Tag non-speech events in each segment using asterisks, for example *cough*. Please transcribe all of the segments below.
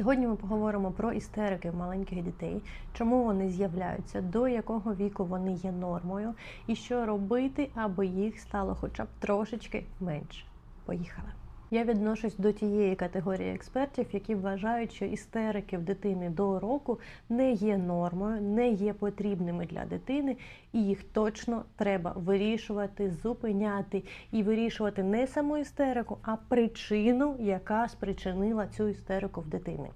Сьогодні ми поговоримо про істерики маленьких дітей, чому вони з'являються, до якого віку вони є нормою, і що робити, аби їх стало хоча б трошечки менше. Поїхали! Я відношусь до тієї категорії експертів, які вважають, що істерики в дитини до року не є нормою, не є потрібними для дитини, і їх точно треба вирішувати, зупиняти і вирішувати не саму істерику, а причину, яка спричинила цю істерику в дитини.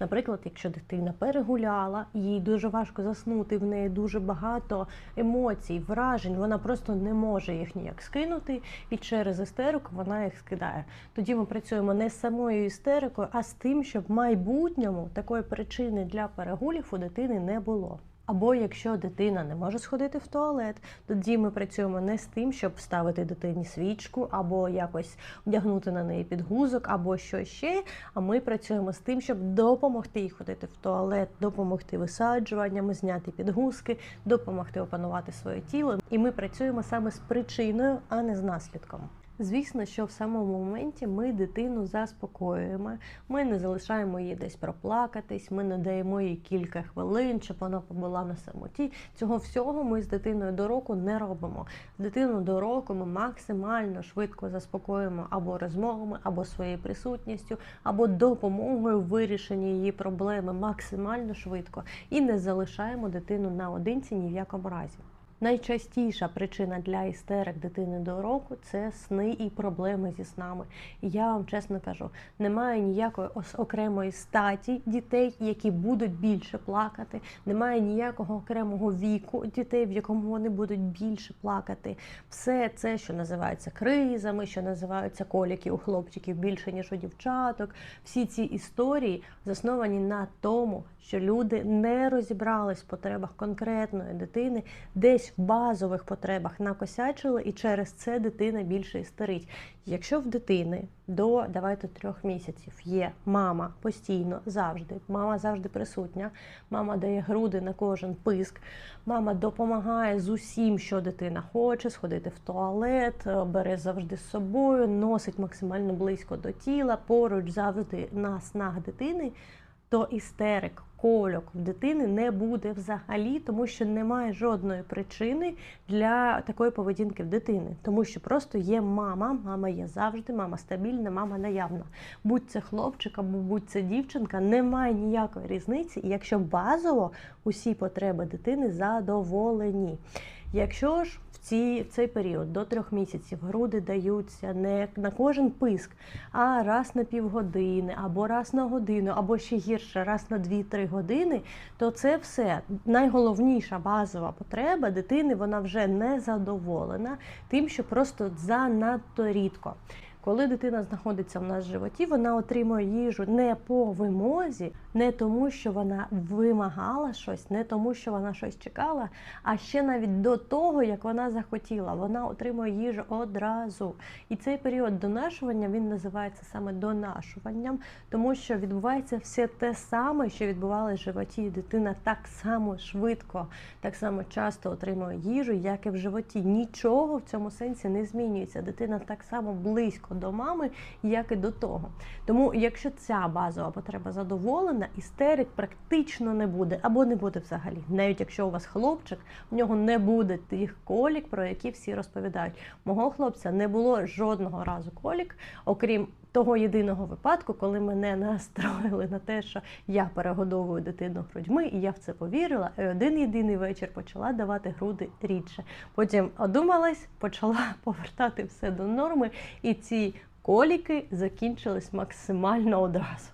Наприклад, якщо дитина перегуляла, їй дуже важко заснути, в неї дуже багато емоцій, вражень, вона просто не може їх ніяк скинути, і через істерику вона їх скидає. Тоді ми працюємо не з самою істерикою, а з тим, щоб в майбутньому такої причини для перегулів у дитини не було. Або якщо дитина не може сходити в туалет, тоді ми працюємо не з тим, щоб вставити дитині свічку, або якось вдягнути на неї підгузок, або що ще. А ми працюємо з тим, щоб допомогти їй ходити в туалет, допомогти висаджуванням, зняти підгузки, допомогти опанувати своє тіло. І ми працюємо саме з причиною, а не з наслідком. Звісно, що в самому моменті ми дитину заспокоюємо, ми не залишаємо її десь проплакатись, ми не даємо їй кілька хвилин, щоб вона побула на самоті. Цього всього ми з дитиною до року не робимо. З дитиною до року ми максимально швидко заспокоїмо або розмовами, або своєю присутністю, або допомогою в вирішенні її проблеми максимально швидко і не залишаємо дитину наодинці ні в якому разі. Найчастіша причина для істерик дитини до року це сни і проблеми зі снами. І я вам чесно кажу, немає ніякої окремої статі дітей, які будуть більше плакати. Немає ніякого окремого віку дітей, в якому вони будуть більше плакати. Все це, що називається кризами, що називаються коліки у хлопчиків більше ніж у дівчаток. Всі ці історії засновані на тому, що люди не розібрались в потребах конкретної дитини, десь в базових потребах накосячили, і через це дитина більше істерить. Якщо в дитини до давайте трьох місяців є мама постійно завжди, мама завжди присутня, мама дає груди на кожен писк, мама допомагає з усім, що дитина хоче, сходити в туалет, е, бере завжди з собою, носить максимально близько до тіла, поруч завжди на снах дитини, то істерик, кольок в дитини не буде взагалі, тому що немає жодної причини для такої поведінки в дитини, тому що просто є мама, мама є завжди, мама стабільна, мама наявна. Будь це хлопчик або будь це дівчинка, немає ніякої різниці, якщо базово усі потреби дитини задоволені. Якщо ж в, ці, в цей період до трьох місяців груди даються не на кожен писк, а раз на півгодини, або раз на годину, або ще гірше, раз на 2-3 години, то це все найголовніша базова потреба дитини, вона вже не задоволена тим, що просто занадто рідко. Коли дитина знаходиться в нас в животі, вона отримує їжу не по вимозі, не тому, що вона вимагала щось, не тому, що вона щось чекала, а ще навіть до того, як вона захотіла, вона отримує їжу одразу. І цей період донашування він називається саме донашуванням, тому що відбувається все те саме, що відбувалося в животі. Дитина так само швидко, так само часто отримує їжу, як і в животі. Нічого в цьому сенсі не змінюється. Дитина так само близько до мами, як і до того. Тому, якщо ця базова потреба задоволена, істерик практично не буде або не буде взагалі. Навіть якщо у вас хлопчик, в нього не буде тих колік, про які всі розповідають. Мого хлопця не було жодного разу колік, окрім того єдиного випадку, коли мене настроїли на те, що я перегодовую дитину грудьми, і я в це повірила. І один єдиний вечір почала давати груди рідше. Потім одумалась, почала *laughs* повертати все до норми, і ці коліки закінчились максимально одразу.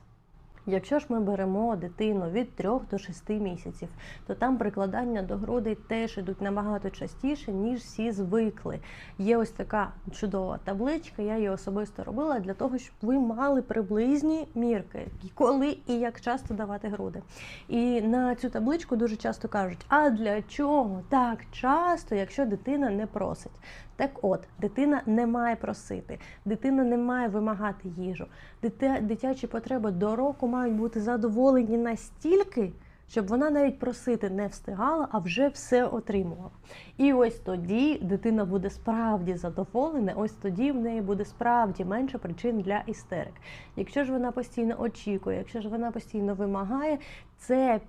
Якщо ж ми беремо дитину від 3 до 6 місяців, то там прикладання до грудей теж ідуть набагато частіше, ніж всі звикли. Є ось така чудова табличка, я її особисто робила для того, щоб ви мали приблизні мірки, коли і як часто давати груди. І на цю табличку дуже часто кажуть: а для чого так часто, якщо дитина не просить? Так от, дитина не має просити, дитина не має вимагати їжу. Дитя, дитячі потреби до року мають бути задоволені настільки, щоб вона навіть просити не встигала, а вже все отримувала. І ось тоді дитина буде справді задоволена, ось тоді в неї буде справді менше причин для істерик. Якщо ж вона постійно очікує, якщо ж вона постійно вимагає, це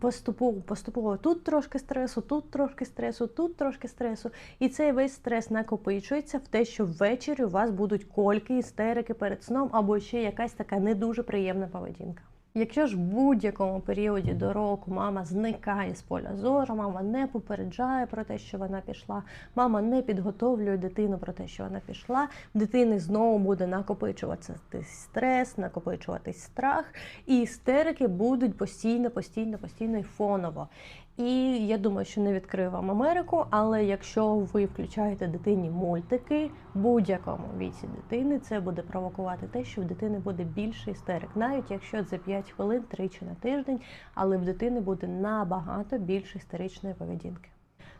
поступово, поступово тут трошки стресу, тут трошки стресу, тут трошки стресу. І цей весь стрес накопичується в те, що ввечері у вас будуть кольки, істерики перед сном або ще якась така не дуже приємна поведінка. Якщо ж в будь-якому періоді до року мама зникає з поля зору, мама не попереджає про те, що вона пішла, мама не підготовлює дитину про те, що вона пішла, в дитини знову буде накопичуватися стрес, накопичуватись страх, і істерики будуть постійно, постійно, постійно і фоново. І я думаю, що не відкрию вам Америку, але якщо ви включаєте дитині мультики будь-якому віці дитини, це буде провокувати те, що в дитини буде більше істерик, навіть якщо це 5 хвилин тричі на тиждень, але в дитини буде набагато більше істеричної поведінки.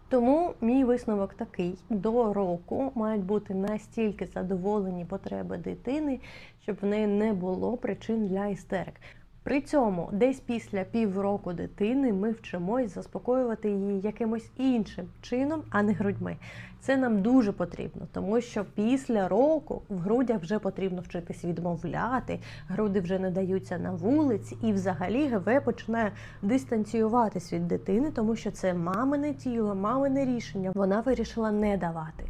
Тому мій висновок такий: до року мають бути настільки задоволені потреби дитини, щоб в неї не було причин для істерик. При цьому десь після півроку дитини ми вчимось заспокоювати її якимось іншим чином, а не грудьми. Це нам дуже потрібно, тому що після року в грудях вже потрібно вчитись відмовляти, груди вже не даються на вулиці, і взагалі ГВ починає дистанціюватись від дитини, тому що це мамине тіло, мамине рішення. Вона вирішила не давати.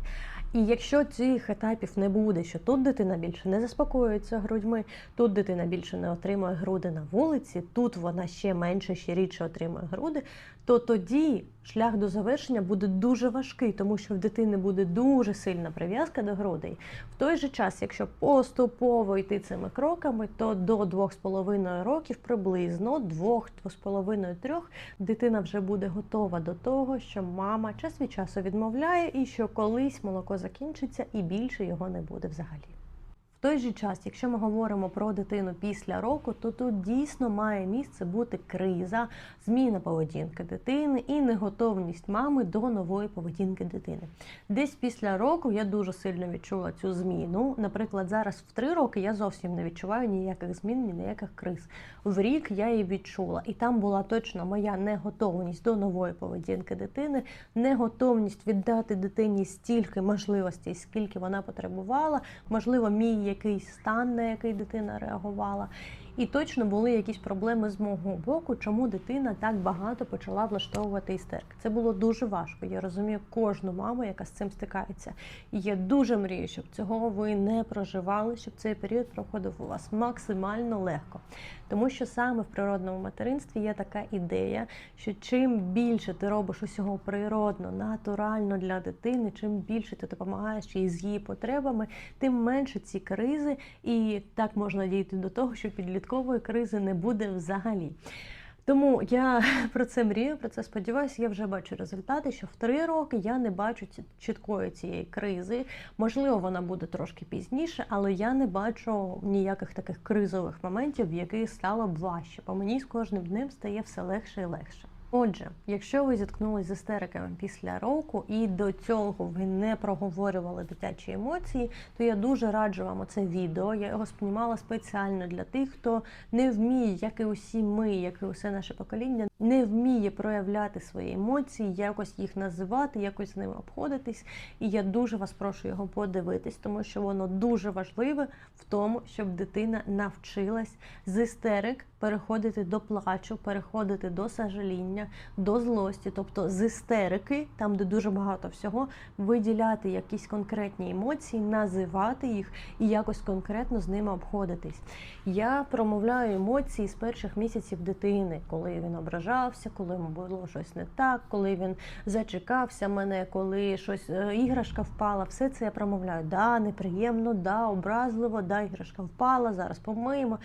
І якщо цих етапів не буде, що тут дитина більше не заспокоюється грудьми, тут дитина більше не отримує груди на вулиці, тут вона ще менше, ще рідше отримує груди, то тоді шлях до завершення буде дуже важкий, тому що в дитини буде дуже сильна прив'язка до грудей. В той же час, якщо поступово йти цими кроками, то до 2,5 років приблизно 2-2,5-3 дитина вже буде готова до того, що мама час від часу відмовляє і що колись молоко закінчиться і більше його не буде взагалі. Той же час, якщо ми говоримо про дитину після року, то тут дійсно має місце бути криза, зміна поведінки дитини і неготовність мами до нової поведінки дитини. Десь після року я дуже сильно відчула цю зміну. Наприклад, зараз в три роки я зовсім не відчуваю ніяких змін, ні ніяких криз. В рік я її відчула, і там була точно моя неготовність до нової поведінки дитини, неготовність віддати дитині стільки можливостей, скільки вона потребувала, можливо, мій якийсь стан, на який дитина реагувала. І точно були якісь проблеми з мого боку, чому дитина так багато почала влаштовувати істерики. Це було дуже важко. Я розумію кожну маму, яка з цим стикається. І я дуже мрію, щоб цього ви не проживали, щоб цей період проходив у вас максимально легко. Тому що саме в природному материнстві є така ідея, що чим більше ти робиш усього природно, натурально для дитини, чим більше ти допомагаєш їй з її потребами, тим менше ці кризи, і так можна дійти до того, що підліткової кризи не буде взагалі. Тому я *laughs* про це мрію, про це сподіваюся. Я вже бачу результати, що в три роки я не бачу чіткої цієї кризи. Можливо, вона буде трошки пізніше, але я не бачу ніяких таких кризових моментів, в яких стало б важче. По мені з кожним днем стає все легше і легше. Отже, якщо ви зіткнулися з істериками після року і до цього ви не проговорювали дитячі емоції, то я дуже раджу вам оце відео. Я його знімала спеціально для тих, хто не вміє, як і усі ми, як і усе наше покоління, не вміє проявляти свої емоції, якось їх називати, якось з ними обходитись. І я дуже вас прошу його подивитись, тому що воно дуже важливе в тому, щоб дитина навчилась з істерик переходити до плачу, переходити до сожаління, до злості, тобто з істерики, там де дуже багато всього, виділяти якісь конкретні емоції, називати їх і якось конкретно з ними обходитись. Я промовляю емоції з перших місяців дитини, коли він ображався, коли йому було щось не так, коли він зачекався мене, коли щось е, іграшка впала. Все це я промовляю. Да, неприємно, да, образливо, да, іграшка впала, зараз помиємо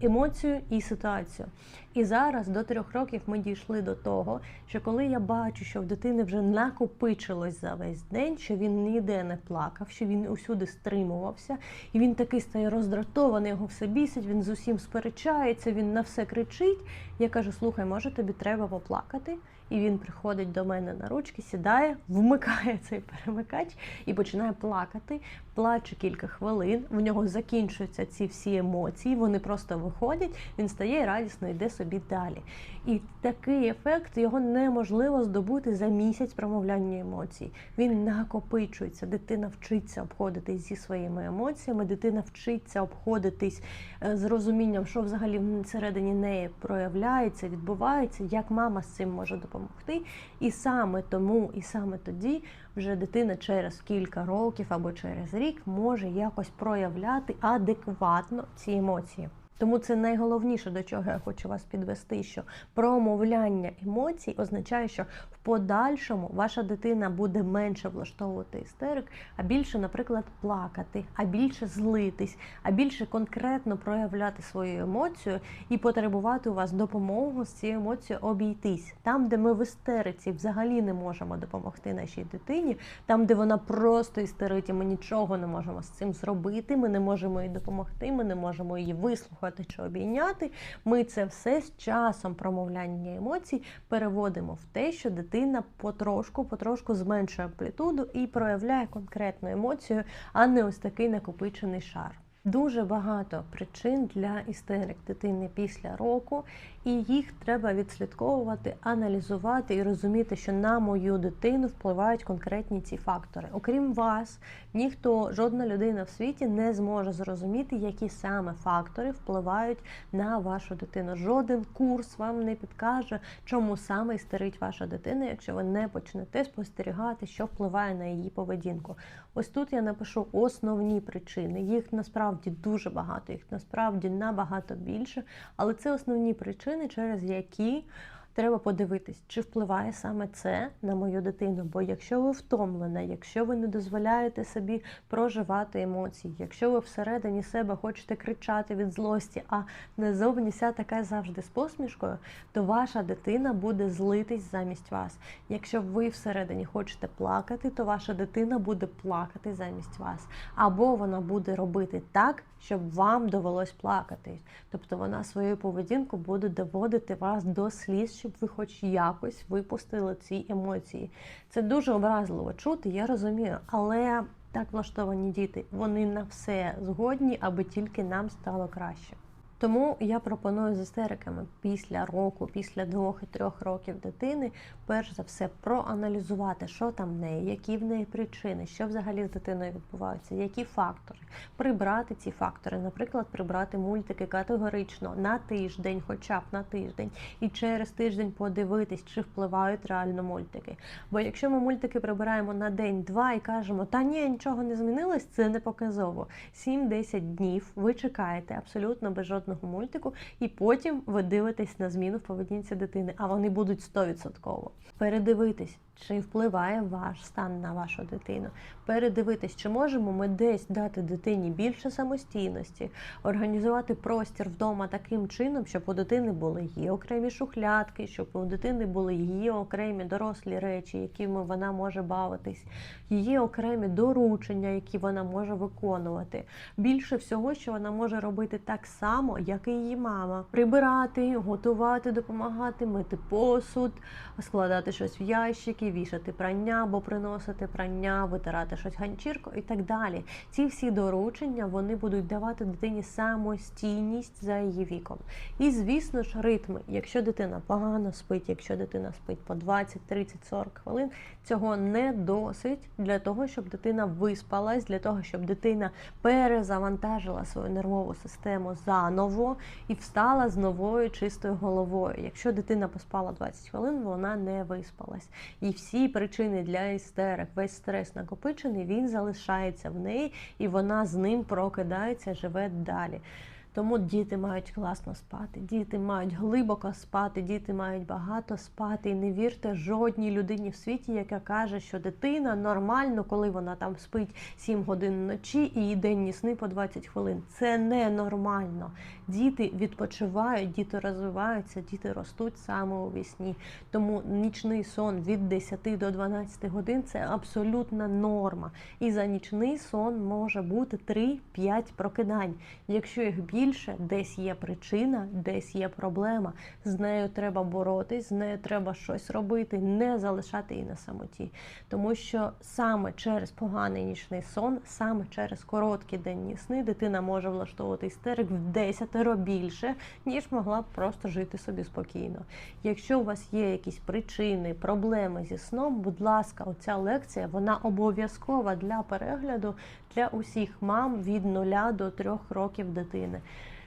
емоцію і ситуацію. І зараз до трьох років ми дійшли до того, що коли я бачу, що в дитини вже накопичилось за весь день, що він ніде не плакав, що він усюди стримувався, і він такий стає роздратований, його все бісить, він з усім сперечається, він на все кричить. Я кажу: слухай, може тобі треба поплакати? І він приходить до мене на ручки, сідає, вмикає цей перемикач і починає плакати. Плаче кілька хвилин. В нього закінчуються ці всі емоції. Вони просто виходять. Він стає і радісно йде собі далі. І такий ефект його неможливо здобути за місяць промовляння емоцій. Він накопичується. Дитина вчиться обходитись зі своїми емоціями. Дитина вчиться обходитись е, з розумінням, що взагалі всередині неї проявляється, відбувається, як мама з цим може допомогти. І саме тому, і саме тоді вже дитина через кілька років або через рік може якось проявляти адекватно ці емоції. Тому це найголовніше, до чого я хочу вас підвести, що промовляння емоцій означає, що в подальшому ваша дитина буде менше влаштовувати істерик, а більше, наприклад, плакати, а більше злитись, а більше конкретно проявляти свою емоцію і потребувати у вас допомогу з цією емоцією обійтись. Там, де ми в істериці взагалі не можемо допомогти нашій дитині, там, де вона просто істерить, і ми нічого не можемо з цим зробити, ми не можемо їй допомогти, ми не можемо її вислухати чи обійняти. Ми це все з часом промовляння емоцій переводимо в те, що дитина потрошку, потрошку зменшує амплітуду і проявляє конкретну емоцію, а не ось такий накопичений шар. Дуже багато причин для істерик дитини після року, і їх треба відслідковувати, аналізувати і розуміти, що на мою дитину впливають конкретні ці фактори. Окрім вас, ніхто, жодна людина в світі не зможе зрозуміти, які саме фактори впливають на вашу дитину. Жоден курс вам не підкаже, чому саме істерить ваша дитина, якщо ви не почнете спостерігати, що впливає на її поведінку. Ось тут я напишу основні причини. Їх насправді дуже багато, їх насправді набагато більше, але це основні причини, через які треба подивитись, чи впливає саме це на мою дитину. Бо якщо ви втомлена, якщо ви не дозволяєте собі проживати емоції, якщо ви всередині себе хочете кричати від злості, а назовні ся така завжди з посмішкою, то ваша дитина буде злитись замість вас. Якщо ви всередині хочете плакати, то ваша дитина буде плакати замість вас. Або вона буде робити так, щоб вам довелось плакати. Тобто вона своєю поведінкою буде доводити вас до сліз, щоб ви хоч якось випустили ці емоції. Це дуже образливо чути, я розумію, але так влаштовані діти, вони на все згодні, аби тільки нам стало краще. Тому я пропоную з істериками після року, після двох і трьох років дитини, перш за все, проаналізувати, що там в неї, які в неї причини, що взагалі з дитиною відбувається, які фактори, прибрати ці фактори, наприклад, прибрати мультики категорично на тиждень, хоча б на тиждень, і через тиждень подивитись, чи впливають реально мультики. Бо якщо ми мультики прибираємо на день-два і кажемо, та ні, нічого не змінилось, це не показово. 7-10 днів ви чекаєте абсолютно без жодного мультику, і потім ви дивитесь на зміну в поведінці дитини, а вони будуть 100%. Передивитись, чи впливає ваш стан на вашу дитину. Передивитись, чи можемо ми десь дати дитині більше самостійності, організувати простір вдома таким чином, щоб у дитини були її окремі шухлядки, щоб у дитини були її окремі дорослі речі, якими вона може бавитись, її окремі доручення, які вона може виконувати. Більше всього, що вона може робити так само, як і її мама: прибирати, готувати, допомагати, мити посуд, складати щось в ящики, вішати прання або приносити прання, витирати щось ганчіркою і так далі. Ці всі доручення вони будуть давати дитині самостійність за її віком. І, звісно ж, ритми. Якщо дитина погано спить, якщо дитина спить по 20, 30, 40 хвилин, цього не досить для того, щоб дитина виспалась, для того, щоб дитина перезавантажила свою нервову систему заново і встала з новою чистою головою. Якщо дитина поспала 20 хвилин, вона не виспалась. І всі причини для істерик, весь стрес накопичений, він залишається в неї, і вона з ним прокидається, живе далі. Тому діти мають класно спати, діти мають глибоко спати, діти мають багато спати. І не вірте жодній людині в світі, яка каже, що дитина нормально, коли вона там спить 7 годин вночі і її денні сни по 20 хвилин. Це не нормально. Діти відпочивають, діти розвиваються, діти ростуть саме у вісні. Тому нічний сон від 10 до 12 годин це абсолютна норма. І за нічний сон може бути 3-5 прокидань. Якщо їх більше, найбільше десь є причина, десь є проблема. З нею треба боротись, з нею треба щось робити, не залишати її на самоті. Тому що саме через поганий нічний сон, саме через короткі денні сни, дитина може влаштовувати істерик в десятеро більше, ніж могла б просто жити собі спокійно. Якщо у вас є якісь причини, проблеми зі сном, будь ласка, оця лекція вона обов'язкова для перегляду для усіх мам від 0 до 3 років дитини.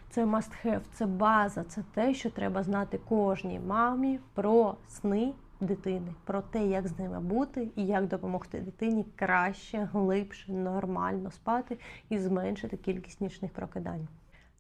Це must have, це база, це те, що треба знати кожній мамі про сни дитини, про те, як з ними бути і як допомогти дитині краще, глибше, нормально спати і зменшити кількість нічних прокидань.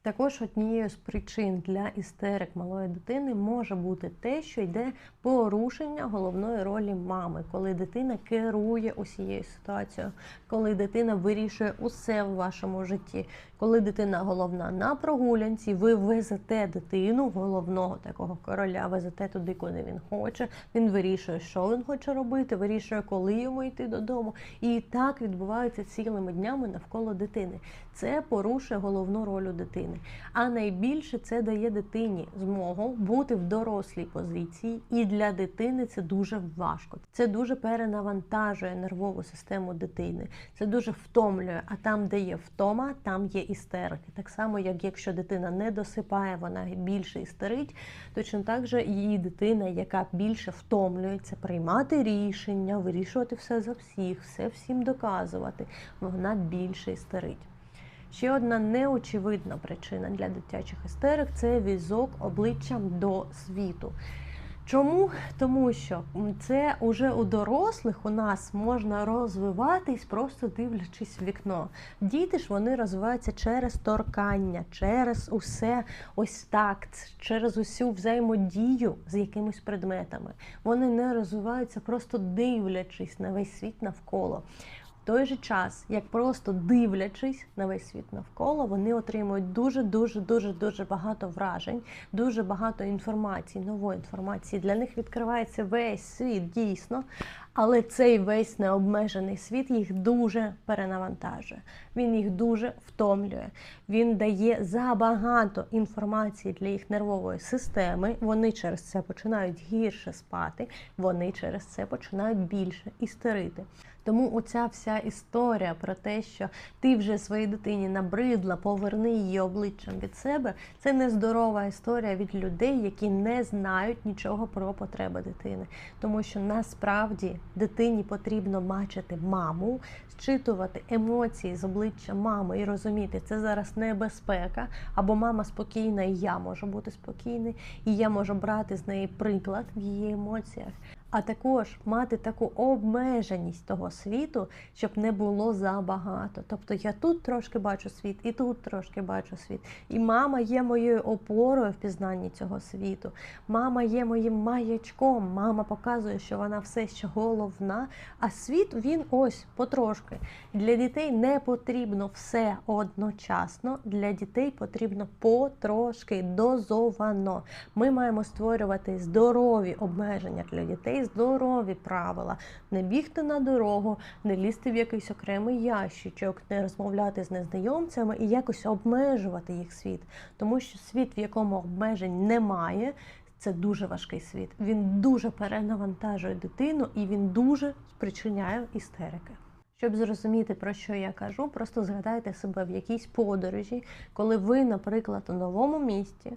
Також однією з причин для істерик малої дитини може бути те, що йде порушення головної ролі мами, коли дитина керує усією ситуацією, коли дитина вирішує усе в вашому житті, коли дитина головна на прогулянці, ви везете дитину головного такого короля, везете туди, куди він хоче. Він вирішує, що він хоче робити, вирішує, коли йому йти додому. І так відбувається цілими днями навколо дитини. Це порушує головну роль дитини. А найбільше це дає дитині змогу бути в дорослій позиції, і для дитини це дуже важко. Це дуже перенавантажує нервову систему дитини. Це дуже втомлює. А там, де є втома, там є істерики. Так само, як якщо дитина не досипає, вона більше істерить. Точно так же її дитина, яка більше втомлюється, приймати рішення, вирішувати все за всіх, все всім доказувати, вона більше істерить. Ще одна неочевидна причина для дитячих істерик це візок обличчям до світу. Чому? Тому що це уже у дорослих у нас можна розвиватись, просто дивлячись в вікно. Діти ж вони розвиваються через торкання, через усе ось так, через усю взаємодію з якимись предметами. Вони не розвиваються, просто дивлячись на весь світ навколо той же час, як просто дивлячись на весь світ навколо, вони отримують дуже дуже дуже дуже багато вражень, дуже багато інформації, нової інформації. Для них відкривається весь світ дійсно. Але цей весь необмежений світ їх дуже перенавантажує. Він їх дуже втомлює. Він дає забагато інформації для їх нервової системи. Вони через це починають гірше спати, вони через це починають більше істерити. Тому оця вся історія про те, що ти вже своїй дитині набридла, поверни її обличчям від себе. Це нездорова історія від людей, які не знають нічого про потреби дитини, тому що насправді дитині потрібно бачити маму, зчитувати емоції з обличчя мами і розуміти, це зараз небезпека, або мама спокійна, і я можу бути спокійний, і я можу брати з неї приклад в її емоціях. А також мати таку обмеженість того світу, щоб не було забагато. Тобто я тут трошки бачу світ, і тут трошки бачу світ. І мама є моєю опорою в пізнанні цього світу. Мама є моїм маячком. Мама показує, що вона все ще головна. А світ він ось потрошки. Для дітей не потрібно все одночасно. Для дітей потрібно потрошки дозовано. Ми маємо створювати здорові обмеження для дітей здорові правила, не бігти на дорогу, не лізти в якийсь окремий ящичок, не розмовляти з незнайомцями і якось обмежувати їх світ. Тому що світ, в якому обмежень немає, це дуже важкий світ. Він дуже перенавантажує дитину і він дуже спричиняє істерики. Щоб зрозуміти, про що я кажу, просто згадайте себе в якійсь подорожі, коли ви, наприклад, у новому місті,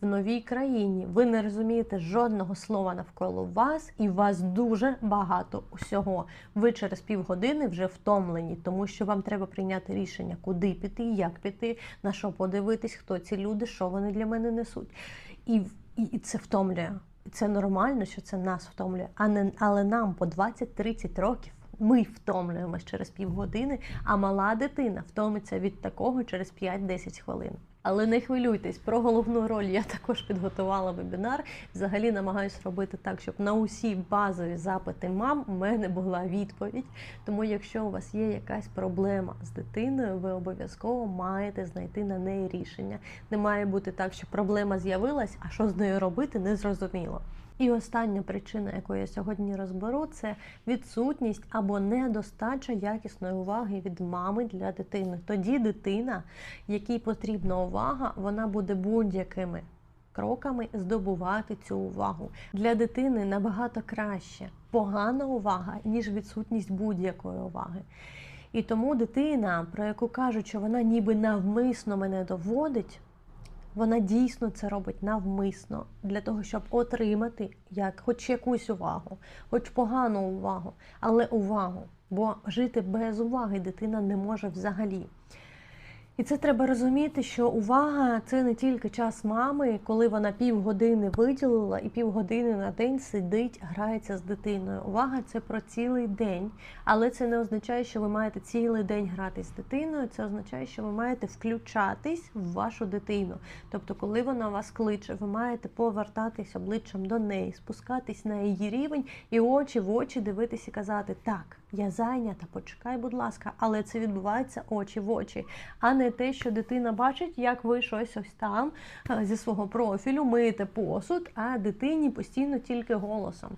в новій країні, ви не розумієте жодного слова навколо вас, і вас дуже багато усього. Ви через півгодини вже втомлені, тому що вам треба прийняти рішення, куди піти, як піти, на що подивитись, хто ці люди, що вони для мене несуть. І, і, і це втомлює. Це нормально, що це нас втомлює, а не але нам по 20-30 років. Ми втомлюємось через півгодини, а мала дитина втомиться від такого через 5-10 хвилин. Але не хвилюйтесь, про головну роль я також підготувала вебінар. Взагалі намагаюся робити так, щоб на усі базові запити мам у мене була відповідь. Тому, якщо у вас є якась проблема з дитиною, ви обов'язково маєте знайти на неї рішення. Не має бути так, що проблема з'явилась, а що з нею робити, не зрозуміло. І остання причина, яку я сьогодні розберу, це відсутність або недостача якісної уваги від мами для дитини. Тоді дитина, якій потрібна увага, вона буде будь-якими кроками здобувати цю увагу. Для дитини набагато краще погана увага, ніж відсутність будь-якої уваги. І тому дитина, про яку кажуть, що вона ніби навмисно мене доводить, вона дійсно це робить навмисно для того, щоб отримати як хоч якусь увагу, хоч погану увагу, але увагу. Бо жити без уваги дитина не може взагалі. І це треба розуміти, що увага це не тільки час мами, коли вона півгодини виділила і півгодини на день сидить, грається з дитиною. Увага це про цілий день, але це не означає, що ви маєте цілий день гратись з дитиною. Це означає, що ви маєте включатись в вашу дитину. Тобто, коли вона вас кличе, ви маєте повертатись обличчям до неї, спускатись на її рівень і очі в очі дивитись і казати так. Я зайнята, почекай, будь ласка, але це відбувається очі в очі, а не те, що дитина бачить, як ви щось ось там е, зі свого профілю миєте посуд, а дитині постійно тільки голосом.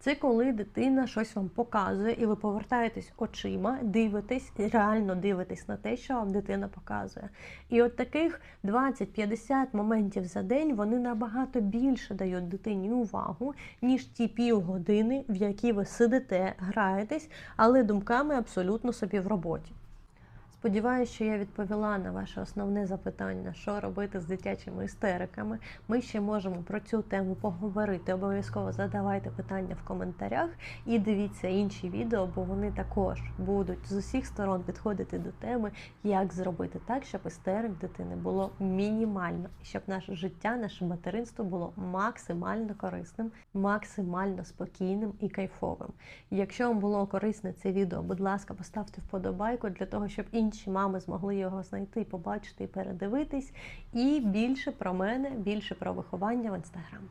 Це коли дитина щось вам показує, і ви повертаєтесь очима, дивитесь, реально дивитесь на те, що вам дитина показує. І от таких 20-50 моментів за день вони набагато більше дають дитині увагу, ніж ті півгодини, в які ви сидите, граєтесь, але думками абсолютно собі в роботі. Сподіваюсь, що я відповіла на ваше основне запитання, що робити з дитячими істериками. Ми ще можемо про цю тему поговорити. Обов'язково задавайте питання в коментарях і дивіться інші відео, бо вони також будуть з усіх сторон підходити до теми, як зробити так, щоб істерик дитини було мінімально, і щоб наше життя, наше материнство було максимально корисним, максимально спокійним і кайфовим. Якщо вам було корисне це відео, будь ласка, поставте вподобайку для того, щоб інші мами змогли його знайти, побачити передивитись. І більше про мене, більше про виховання в інстаграм.